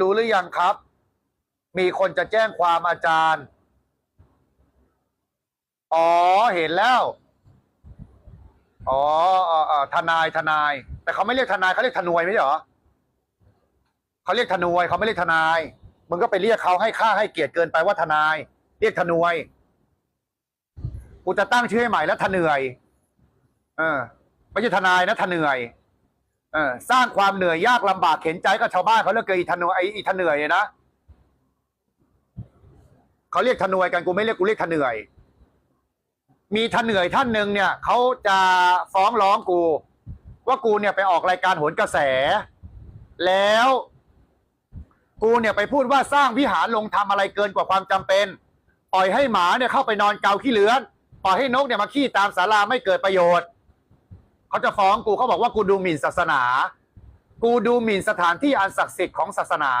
รู้หรือยังครับ มีคนจะแจ้งความอาจารย์ อ๋อ เห็นแล้ว อ๋ออทนายทนาย แต่เขาไม่เรียกทนายเขาเรียกทนวยไม่ใช่เหรอเขาเรียกทนวยเขาไม่เรียกทนาย มึงก็ไปเรียกเขาให้ค่าให้เกียรติเกินไปว่าทนาย เรียกทนวย กูจะตั้งชื่อให้ใหม่แล้วทนเนื่อย เออ ไม่ใช่ทนายนะทนเนื่อยเออสร้างความเหนื่อยยากลำบากเข็นใจกับชาวบ้านเขาเรียกเกินอีทนวยไออีทนเนื่อยนะเขาเรียกทนวยกันกูไม่เรียกกูเรียกทนเนื่อย มีทนเนื่อยท่านหนึ่งเนี่ยเขาจะฟ้องร้องกู ว่ากูเนี่ยไปออกรายการโหนกระแส แล้ว กูเนี่ยไปพูดว่าสร้างวิหารลงทำอะไรเกินกว่าความจำเป็น ปล่อยให้หมาเนี่ยเข้าไปนอนเกาขี้เลื้อน ปล่อยให้นกเนี่ยมาขี้ตามศาลาไม่เกิดประโยชน์ เขาจะฟ้องกูเขาบอกว่ากูดูหมิ่นศาสนา กูดูหมิ่นสถานที่อันศักดิ์สิทธิ์ของศาสนา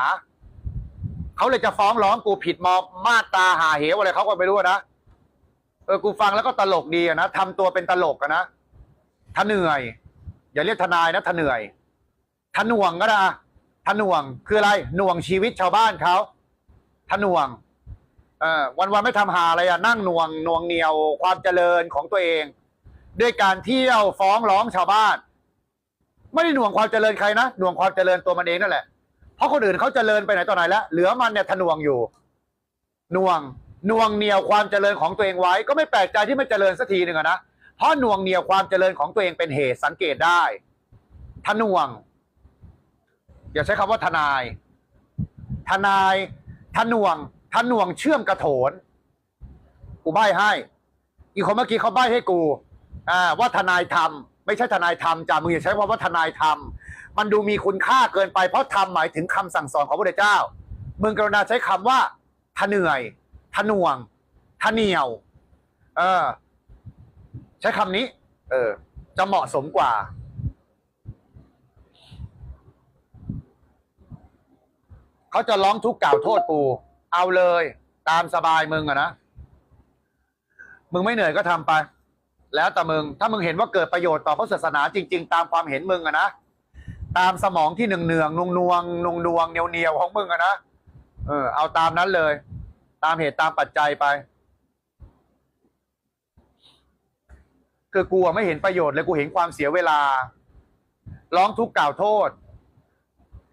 เขาเลยจะฟ้องร้องกูผิดมอมาตาหาเหวอะไรเขาก็ไม่รู้นะเออกูฟังแล้วก็ตลกดีอะนะทำตัวเป็นตลกอะนะทะเหนื่อย อย่าเรียกทนายนะทะเหนื่อยทะหน่วงก็ได้ทะหน่วงคืออะไรหน่วงชีวิตชาวบ้านเขาทะหน่วงเออวันวันไม่ทำหาอะไรอะนั่งหน่วงหน่วงเหนียวความเจริญของตัวเอง ด้วยการเที่ยวฟ้องร้องชาวบ้าน ไม่ได้หน่วงความเจริญใครนะหน่วงความเจริญตัวมันเองนั่นแหละ เพราะคนอื่นเขาเจริญไปไหนต่อไหนแล้วเหลือมันเนี่ยทะนวงอยู่หน่วงหน่วงเหนียวความเจริญของตัวเองไว้ ก็ไม่แปลกใจที่ไม่เจริญสักทีหนึ่งนะเพราะหน่วงเหนียวความเจริญของตัวเองเป็นเหตุสังเกตได้ทะนวง อย่าใช้คำว่าทนาย ทนายทะนวงทะนวงเชื่อมกระโถนกูใบ้ให้ อีกคนเมื่อกี้เขาใบ้ให้กู อ่าว่าทนายทำไม่ใช่ทนายทำจ้ะมึงอย่าใช้คำว่าทนายทำมันดูมีคุณค่าเกินไปเพราะทำหมายถึงคำสั่งสอนของพระเจ้ามึงกรุณาใช้คำว่าทะเหนื่อยทะหน่วงทะเหนียว เออ ใช้คำนี้ เออ จะเหมาะสมกว่าเขาจะร้องทุกข์กล่าวโทษกูเอาเลย ตามสบายมึงอะนะ มึงไม่เหนื่อยก็ทำไป แล้วแต่มึง ถ้ามึงเห็นว่าเกิดประโยชน์ต่อพระศาสนาจริง ๆ ตามความเห็นมึงอะนะ ตามสมองที่เนืองเนืองนวงนวงนวงนวงเนียวเนียวของมึงอะนะ เออ เอาตามนั้นเลย ตามเหตุตามปัจจัยไป คือกูอะไม่เห็นประโยชน์เลยกูเห็นความเสียเวลา ร้องทุกข์กล่าวโทษ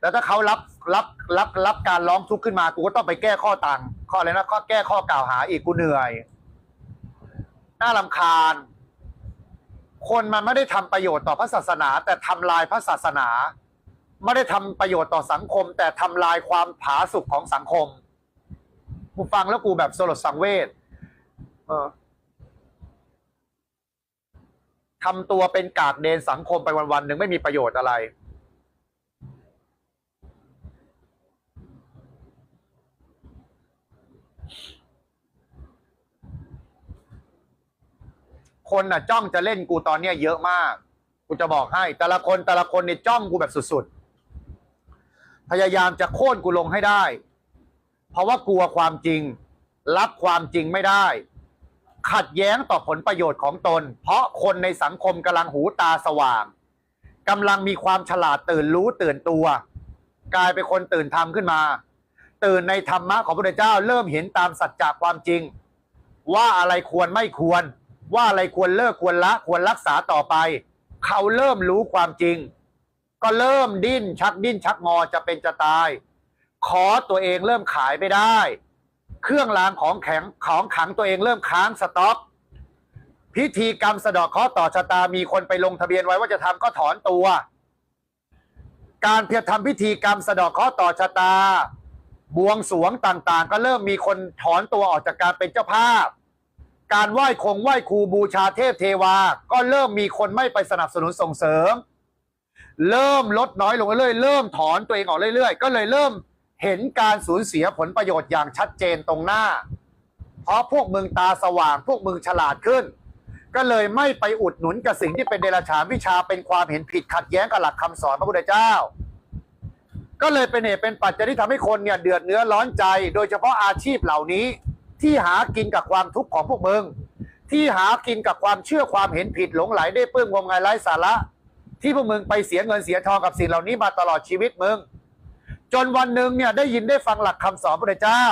แล้วถ้าเขารับรับรับรับการร้องทุกข์ขึ้นมา กูก็ต้องไปแก้ข้อต่าง ข้ออะไรนะข้อแก้ข้อกล่าวหาอีกกูเหนื่อย น่ารำคาญ คนมันไม่ได้ทำประโยชน์ต่อพระศาสนา แต่ทำลายพระศาสนา ไม่ได้ทำประโยชน์ต่อสังคม แต่ทำลายความผาสุกของสังคมกูฟังแล้วกูแบบสลดสังเวชเออทำตัวเป็นกากเดนสังคมไปวันๆหนึ่งไม่มีประโยชน์อะไร คนน่ะจ้องจะเล่นกูตอนเนี้ยเยอะมาก กูจะบอกให้ แต่ละคนแต่ละคนเนี่ยจ้องกูแบบสุดๆ พยายามจะโค่นกูลงให้ได้ เพราะว่ากลัวความจริง รับความจริงไม่ได้ ขัดแย้งต่อผลประโยชน์ของตน เพราะคนในสังคมกำลังหูตาสว่างกำลังมีความฉลาดตื่นรู้ตื่นตัว กลายเป็นคนตื่นธรรมขึ้นมา ตื่นในธรรมะของพระพุทธเจ้าเริ่มเห็นตามสัจจะความจริง ว่าอะไรควรไม่ควร ว่าอะไรควรเลิกควรละควรรักษาต่อไป เขาเริ่มรู้ความจริง ก็เริ่มดิ้นชักดิ้นชักงอจะเป็นจะตาย ขอตัวเองเริ่มขายไม่ได้ เครื่องรางของแข็งของขังตัวเองเริ่มค้างสต็อก พิธีกรรมสะดอกเคราะห์ต่อชะตามีคนไปลงทะเบียนไว้ว่าจะทำก็ถอนตัว การเพียรทำพิธีกรรมสะดอกเคราะห์ต่อชะตา บวงสรวงต่างๆ ก็เริ่มมีคนถอนตัวออกจากการเป็นเจ้าภาพ การไหว้คงไหว้ครูบูชาเทพเทวา ก็เริ่มมีคนไม่ไปสนับสนุนส่งเสริม เริ่มลดน้อยลงเรื่อยๆเริ่มถอนตัวเองออกเรื่อยๆ ก็เลยเริ่มเห็นการสูญเสียผลประโยชน์อย่างชัดเจนตรงหน้า เพราะพวกมึงตาสว่างพวกมึงฉลาดขึ้น ก็เลยไม่ไปอุดหนุนกับสิ่งที่เป็นเดรัจฉานวิชาเป็นความเห็นผิดขัดแย้งกับหลักคำสอนพระพุทธเจ้า ก็เลยเป็นเหตุเป็นปัจจัยที่ทำให้คนเนี่ยเดือดเนื้อร้อนใจ โดยเฉพาะอาชีพเหล่านี้ ที่หากินกับความทุกข์ของพวกมึง ที่หากินกับความเชื่อความเห็นผิดหลงไหลได้เปื้องงมงายไร้สาระ ที่พวกมึงไปเสียเงินเสียทองกับสิ่งเหล่านี้มาตลอดชีวิตมึง จนวันหนึ่งเนี่ยได้ยินได้ฟังหลักคำสอนพระเจ้า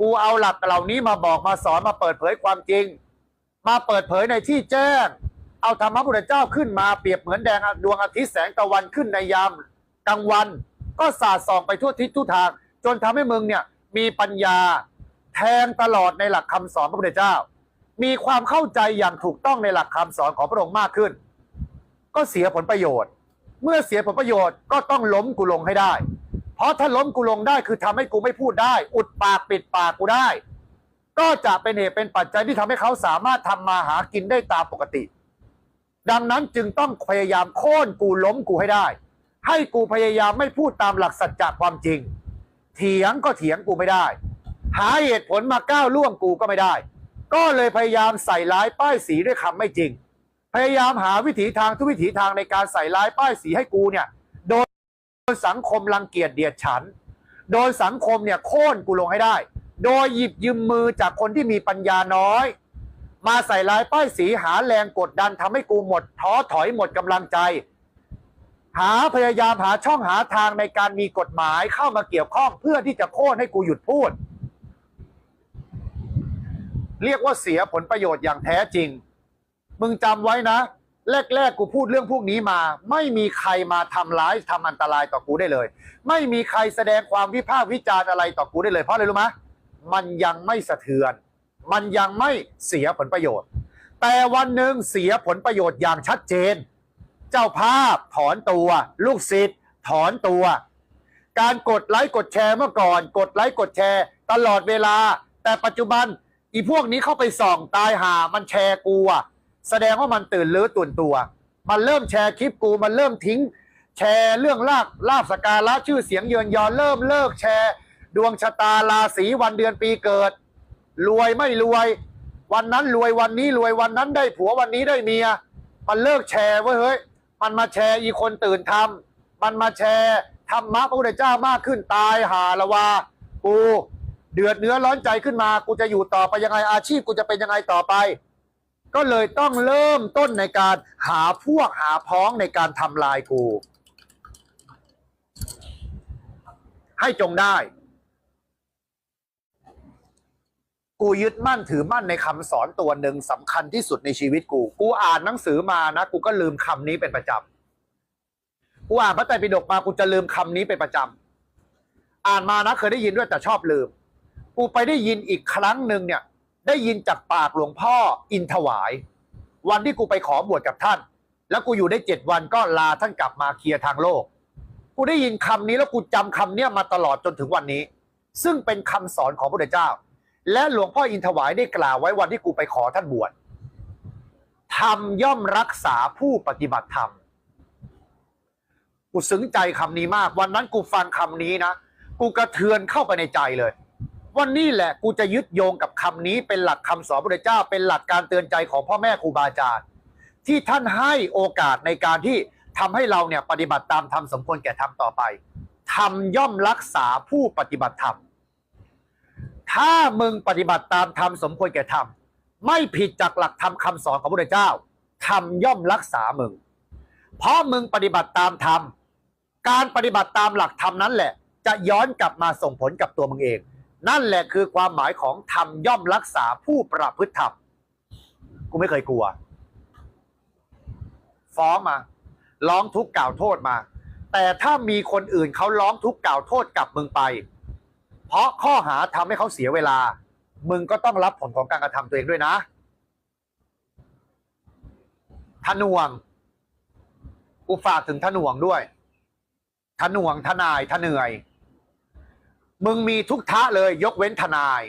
กูเอาหลักเหล่านี้มาบอกมาสอนมาเปิดเผยความจริง มาเปิดเผยในที่แจ้ง เอาธรรมะพุทธเจ้าขึ้นมาเปรียบเหมือนแดงดวงอาทิตย์แสงตะวันขึ้นในยามกลางวัน ก็สาดส่องไปทั่วทิศทุกทาง จนทำให้มึงเนี่ยมีปัญญา แทงตลอดในหลักคำสอนพระพุทธเจ้า มีความเข้าใจอย่างถูกต้องในหลักคำสอนของพระองค์มากขึ้น ก็เสียผลประโยชน์ เมื่อเสียผลประโยชน์ก็ต้องล้มกูลงให้ได้ เพราะถ้าล้มกูลงได้คือทำให้กูไม่พูดได้ อุดปากปิดปากกูได้ ก็จะเป็นเหตุเป็นปัจจัยที่ทำให้เขาสามารถทำมาหากินได้ตามปกติ ดังนั้นจึงต้องพยายามโค่นกูล้มกูให้ได้ ให้กูพยายามไม่พูดตามหลักสัจจะความจริง เถียงก็เถียงกูไม่ได้ หาเหตุผลมาก้าวล่วงกูก็ไม่ได้ ก็เลยพยายามใส่ร้ายป้ายสีด้วยคำไม่จริง พยายามหาวิถีทางทุกวิถีทางในการใส่ร้ายป้ายสีให้กูเนี่ย โดนสังคมรังเกียจเดียดฉัน โดยสังคมเนี่ยโค่นกูลงให้ได้ โดยหยิบยืมมือจากคนที่มีปัญญาน้อย มาใส่ร้ายป้ายสีหาแรงกดดันทำให้กูหมดท้อถอยหมดกำลังใจหาพยายามหาช่องหาทางในการมีกฎหมายเข้ามาเกี่ยวข้องเพื่อที่จะโค่นให้กูหยุดพูด เรียกว่าเสียผลประโยชน์อย่างแท้จริง มึงจำไว้นะ แรก ๆ กูพูดเรื่องพวกนี้มา ไม่มีใครมาทำร้ายทำอันตรายต่อกูได้เลย ไม่มีใครแสดงความวิพากษ์วิจารณ์อะไรต่อกูได้เลยเพราะอะไรรู้ไหมมันยังไม่สะเทือน มันยังไม่เสียผลประโยชน์ แต่วันหนึ่งเสียผลประโยชน์อย่างชัดเจน เจ้าภาพถอนตัว ลูกศิษย์ถอนตัว การกดไลค์กดแชร์เมื่อก่อน กดไลค์กดแชร์ ตลอดเวลา แต่ปัจจุบัน อีพวกนี้เข้าไปส่องตายหามันแชร์กูอะแสดงว่ามันตื่นเลื้อตื่นตัว มันเริ่มแชร์คลิปกูมันเริ่มทิ้ง แชร์เรื่องลาบลาบสกการะชื่อเสียงเยินยอเริ่มเลิกแชร์ ดวงชะตาราศีวันเดือนปีเกิด รวยไม่รวย วันนั้นรวยวันนี้รวยวันนั้นได้ผัววันนี้ได้เมีย มันเลิกแชร์เว้ยเฮ้ยมันมาแชร์อีคนตื่นทำมันมาแชร์ธรรมะพระพุทธเจ้ามากขึ้นตายหาละวากู เดือดเนื้อร้อนใจขึ้นมา กูจะอยู่ต่อไปยังไงอาชีพกูจะเป็นยังไงต่อไป ก็เลยต้องเริ่มต้นในการหาพวกหาพ้องในการทำลายกู ให้จงได้ กูยึดมั่นถือมั่นในคำสอนตัวหนึ่งสำคัญที่สุดในชีวิตกู กูอ่านหนังสือมานะ กูก็ลืมคำนี้เป็นประจำกูอ่านพระไตรปิฎกมากูจะลืมคำนี้เป็นประจำอ่านมานะเคยได้ยินด้วยแต่ชอบลืม กูไปได้ยินอีกครั้งหนึ่งเนี่ย ได้ยินจากปากหลวงพ่ออินถวาย วันที่กูไปขอบวชกับท่าน แล้วกูอยู่ได้เจ็ดวันก็ลาท่านกลับมาเคลียร์ทางโลก กูได้ยินคำนี้แล้วกูจำคำเนี้ยมาตลอดจนถึงวันนี้ ซึ่งเป็นคำสอนของพระเจ้า และหลวงพ่ออินทวายได้กล่าวไว้วันที่กูไปขอท่านบวชธรรมย่อมรักษาผู้ปฏิบัติธรรม กูซึ้งใจคำนี้มาก วันนั้นกูฟังคำนี้นะ กูกระเทือนเข้าไปในใจเลย วันนี้แหละกูจะยึดโยงกับคำนี้เป็นหลักคำสอนพระเจ้า เป็นหลักการเตือนใจของพ่อแม่ครูบาอาจารย์ ที่ท่านให้โอกาสในการที่ทำให้เราเนี่ยปฏิบัติตามธรรมสมควรแก่ธรรมต่อไปธรรมย่อมรักษาผู้ปฏิบัติธรรม ถ้ามึงปฏิบัติตามธรรมสมควรแก่ธรรม ไม่ผิดจากหลักธรรมคำสอนของพระเจ้าธรรมย่อมรักษามึง เพราะมึงปฏิบัติตามธรรม การปฏิบัติตามหลักธรรมนั้นแหละ จะย้อนกลับมาส่งผลกับตัวมึงเอง นั่นแหละคือความหมายของธรรมย่อมรักษาผู้ประพฤติธรรมกูไม่เคยกลัว ฟ้องมา ร้องทุกข์กล่าวโทษมา แต่ถ้ามีคนอื่นเขาร้องทุกข์กล่าวโทษกับมึงไป เพราะข้อหาทำให้เขาเสียเวลา มึงก็ต้องรับผลของการกระทำตัวเองด้วยนะทนวงกูฝากถึงทนวงด้วยทนวงทนายทเหนื่อย มึงมีทุกทะเลย ยกเว้นทนาย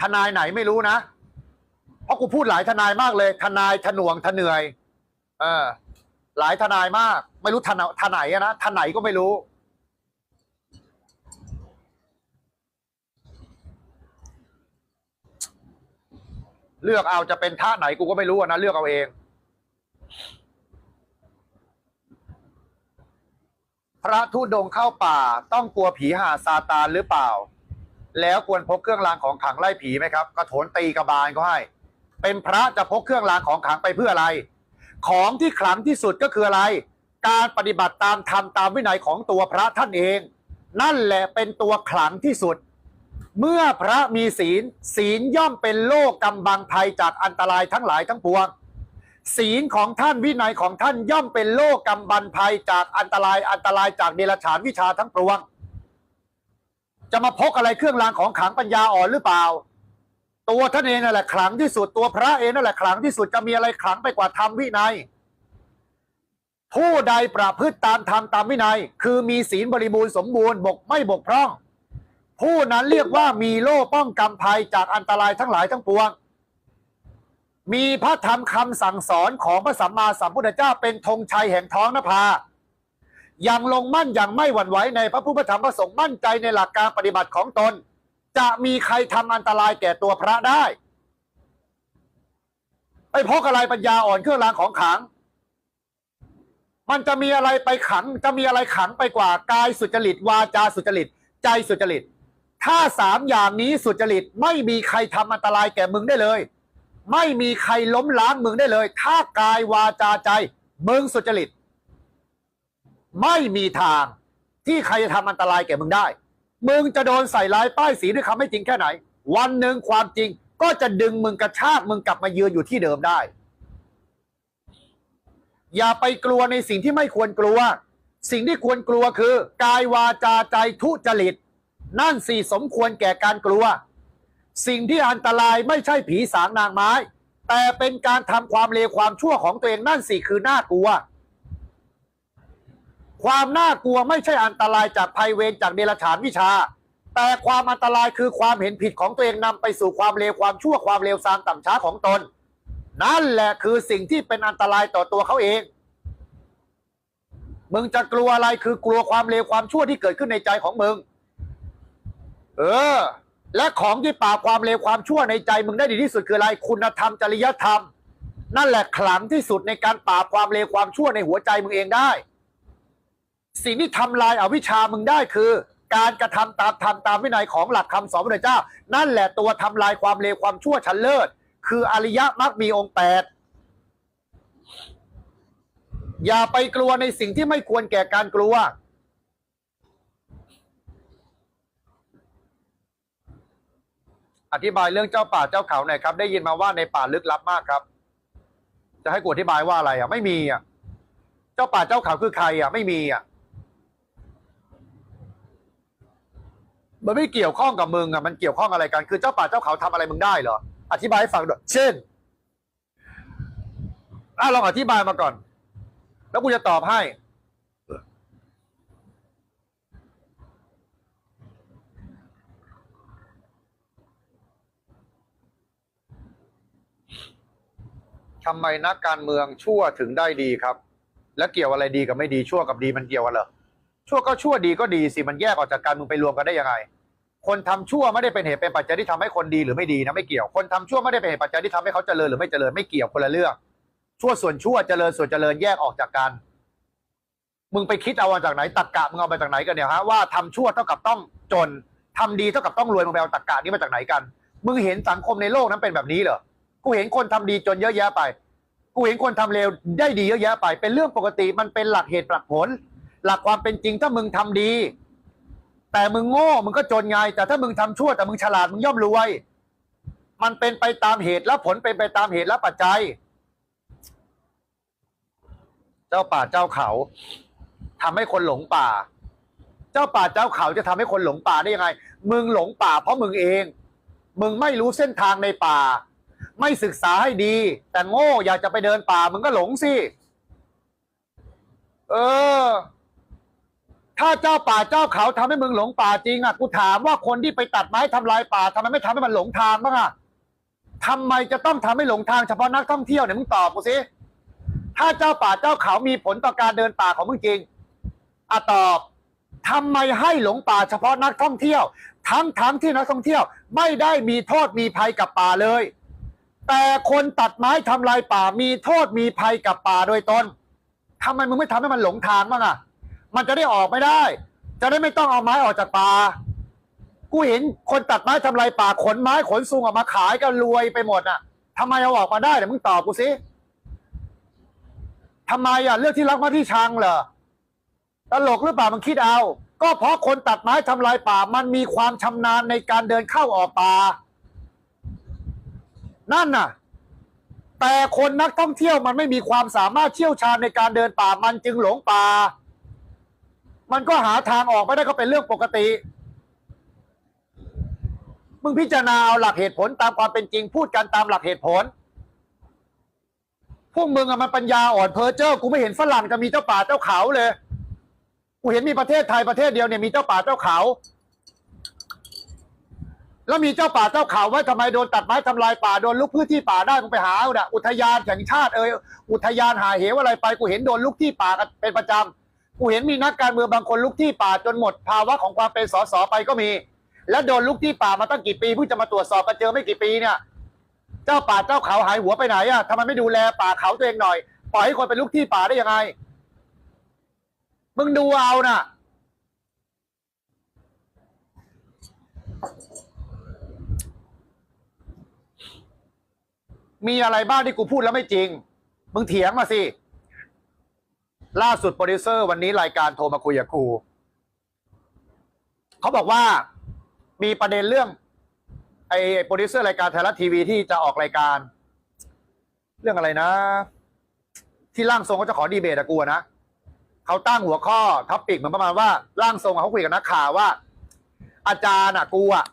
ทนายไหนไม่รู้นะ เพราะกูพูดหลายทนายมากเลย ทนายทนวงทเหนื่อย เออ หลายทนายมาก ไม่รู้ทนทนายอะนะทนายก็ไม่รู้ เลือกเอาจะเป็นท่าไหนกูก็ไม่รู้นะ เลือกเอาเอง พระธุดงเข้าป่าต้องกลัวผีหาซาตานหรือเปล่า แล้วควรพกเครื่องรางของขลังไล่ผีไหมครับกระโถนตีกระบาลก็ให้ เป็นพระจะพกเครื่องรางของขลังไปเพื่ออะไร ของที่ขลังที่สุดก็คืออะไร การปฏิบัติตามธรรมตามวินัยของตัวพระท่านเอง นั่นแหละเป็นตัวขลังที่สุด เมื่อพระมีศีล ศีลย่อมเป็นโลกกำบังภัยจากอันตรายทั้งหลายทั้งปวง ศีลของท่านวินัยของท่านย่อมเป็นโลกกำบันภัยจากอันตรายอันตรายจากเดรัจฉานวิชาทั้งปวง จะมาพกอะไรเครื่องรางของขลังปัญญาอ่อนหรือเปล่า ตัวท่านเองนั่นแหละขลังที่สุดตัวพระเองนั่นแหละขลังที่สุดจะมีอะไรขลังไปกว่าธรรมวินัย ผู้ใดประพฤติตามธรรมตามวินัย คือมีศีลบริบูรณ์สมบูรณ์บกไม่บกพร่อง ผู้นั้นเรียกว่ามีโล่ป้องกันภัยจากอันตรายทั้งหลายทั้งปวง มีพระธรรมคำสั่งสอนของพระสัมมาสัมพุทธเจ้าเป็นธงชัยแห่งท้องนภาอย่างลงมั่นอย่างไม่หวั่นไหวในพระผู้พุทธธรรมพระสงฆ์มั่นใจในหลักการปฏิบัติของตน จะมีใครทำอันตรายแก่ตัวพระได้ไปพกอะไรปัญญาอ่อนเครื่องรางของขัง มันจะมีอะไรไปขัง จะมีอะไรขังไปกว่ากายสุจริตวาจาสุจริต ใจสุจริต ถ้าสามอย่างนี้สุจริตไม่มีใครทำอันตรายแก่มึงได้เลย ไม่มีใครล้มล้างมึงได้เลย ถ้ากายวาจาใจ มึงสุจริต ไม่มีทางที่ใครจะทำอันตรายแก่มึงได้ มึงจะโดนใส่ร้ายป้ายสีด้วยคำไม่จริงแค่ไหน วันหนึ่งความจริงก็จะดึงมึงกระชากมึงกลับมายืนอยู่ที่เดิมได้ อย่าไปกลัวในสิ่งที่ไม่ควรกลัว สิ่งที่ควรกลัวคือ กายวาจาใจทุจริต นั่นสี่สมควรแก่การกลัว สิ่งที่อันตรายไม่ใช่ผีสางนางไม้ แต่เป็นการทำความเลวความชั่วของตัวเองนั่นสิคือน่ากลัว ความน่ากลัวไม่ใช่อันตรายจากภัยเวรจากเดรัจฉานวิชา แต่ความอันตรายคือความเห็นผิดของตัวเองนำไปสู่ความเลวความชั่วความเลวทรามต่ำช้าของตน นั่นแหละคือสิ่งที่เป็นอันตรายต่อตัวเขาเองมึงจะกลัวอะไรคือกลัวความเลวความชั่วที่เกิดขึ้นในใจของมึง เออ และของที่ปราบความเลวความชั่วในใจมึงได้ดีที่สุดคืออะไรคุณธรรมจริยธรรม นั่นแหละขลังที่สุดในการปราบความเลวความชั่วในหัวใจมึงเองได้ สิ่งที่ทำลายอาวิชามึงได้คือ การกระทำตามธรรมตามวินัยของหลักคำสอนพระเจ้า นั่นแหละตัวทำลายความเลวความชั่วชั้นเลิศ คืออริยมรรคมีองค์แปดอย่าไปกลัวในสิ่งที่ไม่ควรแก่การกลัว อธิบายเรื่องเจ้าป่าเจ้าเขาหน่อยครับ ได้ยินมาว่าในป่าลึกลับมากครับ จะให้กูอธิบายว่าอะไรอะ ไม่มีอะ เจ้าป่าเจ้าเขาคือใครอะ ไม่มีอะ มันไม่เกี่ยวข้องกับมึงอะ มันเกี่ยวข้องอะไรกัน คือเจ้าป่าเจ้าเขาทำอะไรมึงได้เหรอ อธิบายให้ฟังด้วย เช่นอะลองอธิบายมาก่อน แล้วกูจะตอบให้ ทำไมนักการเมืองชั่วถึงได้ดีครับ แล้วเกี่ยวอะไรดีกับไม่ดีชั่วกับดีมันเกี่ยวกันเหรอชั่วก็ชั่วดีก็ดีสิมันแยกออกจากการมึงไปรวมกันได้ยังไง คนทำชั่วไม่ได้เป็นเหตุเป็นปัจจัยที่ทำให้คนดีหรือไม่ดีนะไม่เกี่ยวคนทำชั่วไม่ได้เป็นเหตุปัจจัยที่ทำให้เขาเจริญหรือไม่เจริญไม่เกี่ยวคนละเรื่องชั่วส่วนชั่วเจริญส่วนเจริญแยกออกจากกัน มึงไปคิดเอามาจากไหนตักกะมึงเอามาจากไหนกันเนี่ยฮะว่าทำชั่วเท่ากับต้องจนทำดีเท่ากับต้องรวยมึงไปเอาตักกะนี้มาจากไหนกัน มึงเห็นสังคมในโลกนั้นเป็นแบบนี้เหรอ กูเห็นคนทำดีจนเยอะแยะไป กูเห็นคนทำเลวได้ดีเยอะแยะไป เป็นเรื่องปกติมันเป็นหลักเหตุหลักผล หลักความเป็นจริงถ้ามึงทำดี แต่มึงโง่มึงก็จนไง แต่ถ้ามึงทำชั่วแต่มึงฉลาดมึงย่อมรวย มันเป็นไปตามเหตุและผลเป็นไปตามเหตุและปัจจัย เจ้าป่าเจ้าเขาทำให้คนหลงป่า เจ้าป่าเจ้าเขาจะทำให้คนหลงป่าได้ยังไง มึงหลงป่าเพราะมึงเอง มึงไม่รู้เส้นทางในป่า ไม่ศึกษาให้ดี แต่โง่อยากจะไปเดินป่ามึงก็หลงสิ เออ ถ้าเจ้าป่าเจ้าเขาทำให้มึงหลงป่าจริงอะกูถามว่าคนที่ไปตัดไม้ทำลายป่าทำไมไม่ทำให้มันหลงทางบ้างอะทำไมจะต้องทำให้หลงทางเฉพาะนักท่องเที่ยวเนี่ยมึงตอบกูสิถ้าเจ้าป่าเจ้าเขามีผลต่อการเดินป่าของมึงจริงอะตอบทำไมให้หลงป่าเฉพาะนักท่องเที่ยว ทั้งทั้งที่นักท่องเที่ยว ไม่ได้มีโทษมีภัยกับป่าเลย แต่คนตัดไม้ทำลายป่ามีโทษมีภัยกับป่าโดยตนทำไมมึงไม่ทำให้มันหลงทางบ้างอะ มันจะได้ออกไม่ได้ จะได้ไม่ต้องเอาไม้ออกจากป่า กูเห็นคนตัดไม้ทำลายป่าขนไม้ขนซุงออกมาขายก็รวยไปหมดอะทำไมเอาออกมาได้เดี๋ยวมึงตอบกูสิทำไมอะเลือกที่รักมาที่ชังเหรอตลกหรือเปล่ามึงคิดเอา ก็เพราะคนตัดไม้ทำลายป่ามันมีความชำนาญในการเดินเข้าออกป่า นั่นน่ะ แต่คนนักท่องเที่ยวมันไม่มีความสามารถเชี่ยวชาญในการเดินป่ามันจึงหลงป่า มันก็หาทางออกไม่ได้ก็เป็นเรื่องปกติ มึงพิจารณาเอาหลักเหตุผลตามความเป็นจริงพูดกันตามหลักเหตุผล พวกมึงอะมันปัญญาอ่อนเพอเจอร์กูไม่เห็นฝรั่งจะมีเจ้าป่าเจ้าเขาเลย กูเห็นมีประเทศไทยประเทศเดียวเนี่ยมีเจ้าป่าเจ้าเขา แล้วมีเจ้าป่าเจ้าเขาไว้ทำไมโดนตัดไม้ทำลายป่าโดนลุกพื้นที่ป่าได้มึงไปหาเอาน่ะอุทยานแห่งชาติเอยอุทยานหาเหวอะไรไปกูเห็นโดนลุกที่ป่ากันเป็นประจำกูเห็นมีนักการเมืองบางคนลุกที่ป่าจนหมดภาวะของความเป็นสสไปก็มี แล้วโดนลุกที่ป่ามาตั้งกี่ปีเพิ่งจะมาตรวจสอบกันเจอไม่กี่ปีเนี่ย เจ้าป่าเจ้าเขาหายหัวไปไหนอะทำไมไม่ดูแลป่าเขาตัวเองหน่อย ปล่อยให้คนไปลุกที่ป่าได้ยังไงมึงดูเอาน่ะ มีอะไรบ้างที่กูพูดแล้วไม่จริง มึงเถียงมาสิ ล่าสุดโปรดิวเซอร์วันนี้รายการโทรมาคุยกับกูเขาบอกว่ามีประเด็นเรื่อง ไอ้โปรดิวเซอร์รายการไทยรัฐทีวีที่จะออกรายการ เรื่องอะไรนะ ที่ร่างทรงเขาจะขอดีเบตอะกูนะเขาตั้งหัวข้อท็อปิกเหมือนประมาณว่าร่างทรงเขาคุยกับนักข่าวว่า อาจารย์อะกูอะ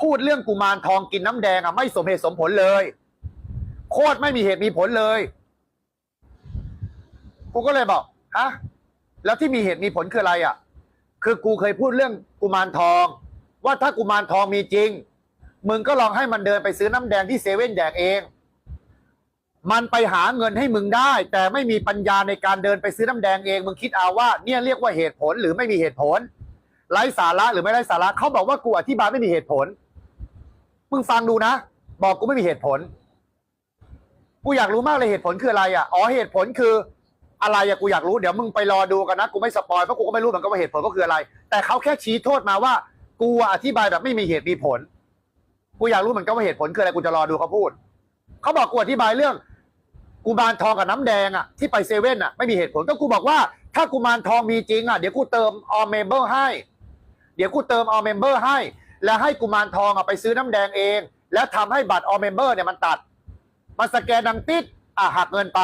พูดเรื่องกุมารทองกินน้ำแดงอะไม่สมเหตุสมผลเลย โคตรไม่มีเหตุมีผลเลยกูก็เลยบอกฮะแล้วที่มีเหตุมีผลคืออะไรอะคือกูเคยพูดเรื่องกุมารทอง ว่าถ้ากุมารทองมีจริง มึงก็ลองให้มันเดินไปซื้อน้ำแดงที่เซเว่นแดกเอง มันไปหาเงินให้มึงได้ แต่ไม่มีปัญญาในการเดินไปซื้อน้ำแดงเอง มึงคิดเอาว่าเนี่ยเรียกว่าเหตุผลหรือไม่มีเหตุผลไร้สาระหรือไม่ไร้สาระเขาบอกว่ากูอธิบายไม่มีเหตุผล มึงฟังดูนะ บอกกูไม่มีเหตุผล กูอยากรู้มากเลยเหตุผลคืออะไรอะอ๋อเหตุผลคืออะไรอะกูอยากรู้เดี๋ยวมึงไปรอดูกันนะกูไม่สปอยเพราะกูก็ไม่รู้เหมือนกันว่าเหตุผลก็คืออะไร แต่เขาแค่ชี้โทษมาว่า กูอธิบายแบบไม่มีเหตุมีผล กูอยากรู้เหมือนกันว่าเหตุผลคืออะไรกูจะรอดูเขาพูดเขาบอกกูอธิบายเรื่องกุมารทองกับน้ำแดงอะที่ไปเซเว่นอะไม่มีเหตุผลก็กูบอกว่าถ้ากุมารทองมีจริงอะเดี๋ยวกูเติมออมเมมเบอร์ให้ เดี๋ยวกูเติมออมเมมเบอร์ให้ แล้วให้กุมารทองอะไปซื้อน้ำแดงเอง แล้วทำให้บัตรออมเมมเบอร์เนี่ยมันตัด มันสแกนดังติดอะหักเงินไป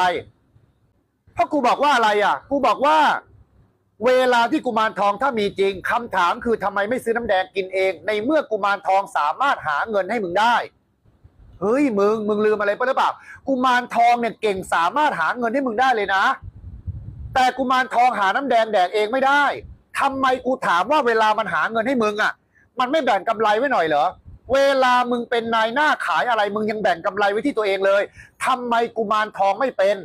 เพราะกูบอกว่าอะไรอะ กูบอกว่า เวลาที่กุมารทองถ้ามีจริงคำถามคือทำไมไม่ซื้อน้ำแดงกินเอง ในเมื่อกุมารทองสามารถหาเงินให้มึงได้เฮ้ยมึงมึงลืมอะไรไปหรือเปล่ากุมารทองเนี่ยเก่งสามารถหาเงินให้มึงได้เลยนะ แต่กุมารทองหาน้ำแดงแดกเองไม่ได้ทำไมกูถามว่าเวลามันหาเงินให้มึงอะ มันไม่แบ่งกำไรไว้หน่อยเหรอ เวลามึงเป็นนายหน้าขายอะไร มึงยังแบ่งกำไรไว้ที่ตัวเองเลยทำไมกุมารทองไม่เป็น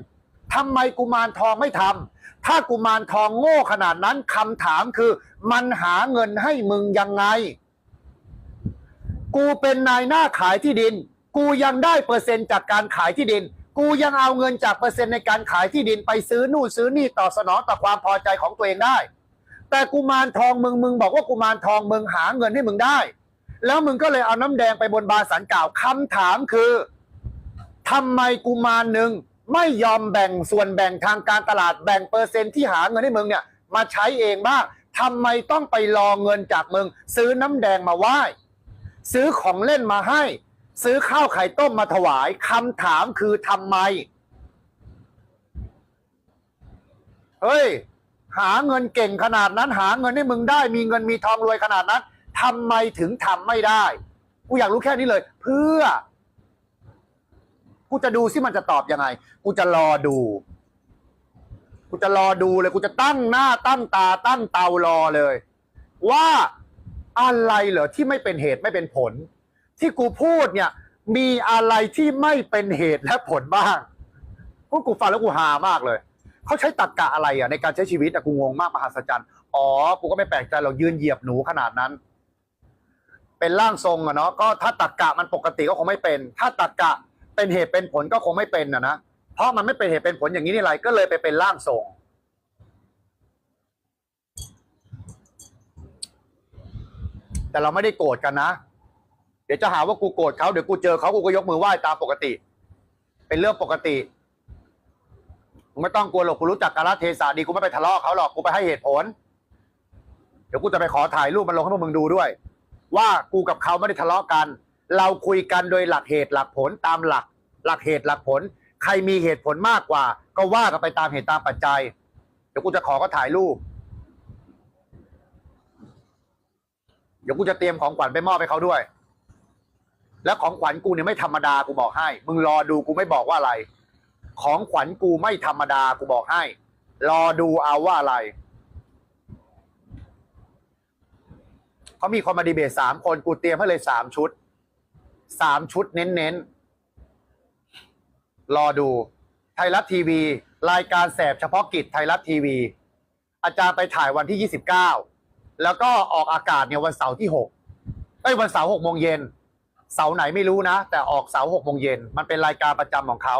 ทำไมกุมารทองไม่ทำถ้ากุมารทองโง่ขนาดนั้นคำถามคือ มันหาเงินให้มึงยังไง กูเป็นนายหน้าขายที่ดิน กูยังได้เปอร์เซ็นต์จากการขายที่ดิน กูยังเอาเงินจากเปอร์เซ็นต์ในการขายที่ดินไปซื้อนู่นซื้อนี่ต่อสนองต่อความพอใจของตัวเองได้ แต่กุมารทองมึงมึงบอกว่ากุมารทองมึงหาเงินให้มึงได้ แล้วมึงก็เลยเอาน้ำแดงไปบนบานสันกล่าวคำถามคือทำไมกุมารหนึ่งไม่ยอมแบ่งส่วนแบ่งทางการตลาดแบ่งเปอร์เซ็นต์ที่หาเงินให้มึงเนี่ยมาใช้เองบ้างทำไมต้องไปรอเงินจากมึง ซื้อน้ำแดงมาไหว้ซื้อของเล่นมาให้ ซื้อข้าวไข่ต้มมาถวายคำถามคือทำไม เฮ้ย หาเงินเก่งขนาดนั้น หาเงินให้มึงได้ มีเงินมีทองรวยขนาดนั้น ทำไมถึงทำไม่ได้กูอยากรู้แค่นี้เลย เพื่อ กูจะดูซิมันจะตอบยังไง กูจะรอดู กูจะรอดูเลย กูจะตั้งหน้าตั้งตา ตั้งเตารอเลย ว่าอะไรเหรอที่ไม่เป็นเหตุไม่เป็นผล ที่กูพูดเนี่ย มีอะไรที่ไม่เป็นเหตุและผลบ้างพวกกูฟังแล้วกูฮามากเลยเขาใช้ตรรกกะอะไรอะในการใช้ชีวิตอะกูงงมากมหัศจรรย์อ๋อกูก็ไม่แปลกใจหรอกยืนเหยียบหนูขนาดนั้น เป็นร่างทรงอะเนาะก็ถ้าตรรกกะมันปกติก็คงไม่เป็น ถ้าตรรกกะเป็นเหตุเป็นผลก็คงไม่เป็นอะนะเพราะมันไม่เป็นเหตุเป็นผลอย่างนี้นี่ไรก็เลยไปเป็นร่างทรง แต่เราไม่ได้โกรธกันนะ เดี๋ยวจะหาว่ากูโกรธเขาเดี๋ยวกูเจอเขากูก็ยกมือไหว้ตามปกติ เป็นเรื่องปกติไม่ต้องกลัวหรอกกูรู้จักกาลเทศะดีกูไม่ไปทะเลาะเขาหรอกกูไปให้เหตุผล เดี๋ยวกูจะไปขอถ่ายรูปมันลงให้พวกมึงดูด้วย ว่ากูกับเขาไม่ได้ทะเลาะกัน เราคุยกันโดยหลักเหตุหลักผลตามหลัก หลักเหตุหลักผล ใครมีเหตุผลมากกว่า ก็ว่ากันไปตามเหตุตามปัจจัย เดี๋ยวกูจะขอก็ถ่ายรูป เดี๋ยวกูจะเตรียมของขวัญไปมอบให้เขาด้วย แล้วของขวัญกูเนี่ยไม่ธรรมดากูบอกให้ มึงรอดูกูไม่บอกว่าอะไร ของขวัญกูไม่ธรรมดากูบอกให้ รอดูเอาว่าอะไร เขามีคนมาดีเบตสามคนกูเตรียมให้เลยสามชุดสามชุดเน้นๆ รอดู ไทยรัฐทีวี รายการแสบเฉพาะกิจไทยรัฐทีวี อาจารย์ไปถ่ายวันที่ยี่สิบเก้าแล้วก็ออกอากาศเนี่ยวันเสาร์ที่หกเอ้ยวันเสาร์หกโมงเย็นเสาร์ไหนไม่รู้นะ แต่ออกเสาร์หกโมงเย็นมันเป็นรายการประจำของเขา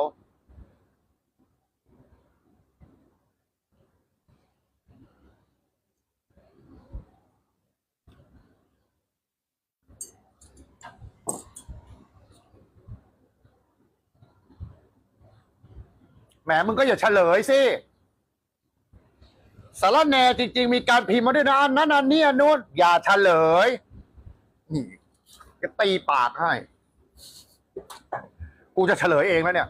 แหมมึงก็อย่าเฉลยสิสารแหนจริง ๆ มีการพิมพ์มาด้วยนะอันนั้นอันนี้อันนู้นอย่าเฉลย นี่จะตีปากให้ กูจะเฉลยเองแล้วเนี่ย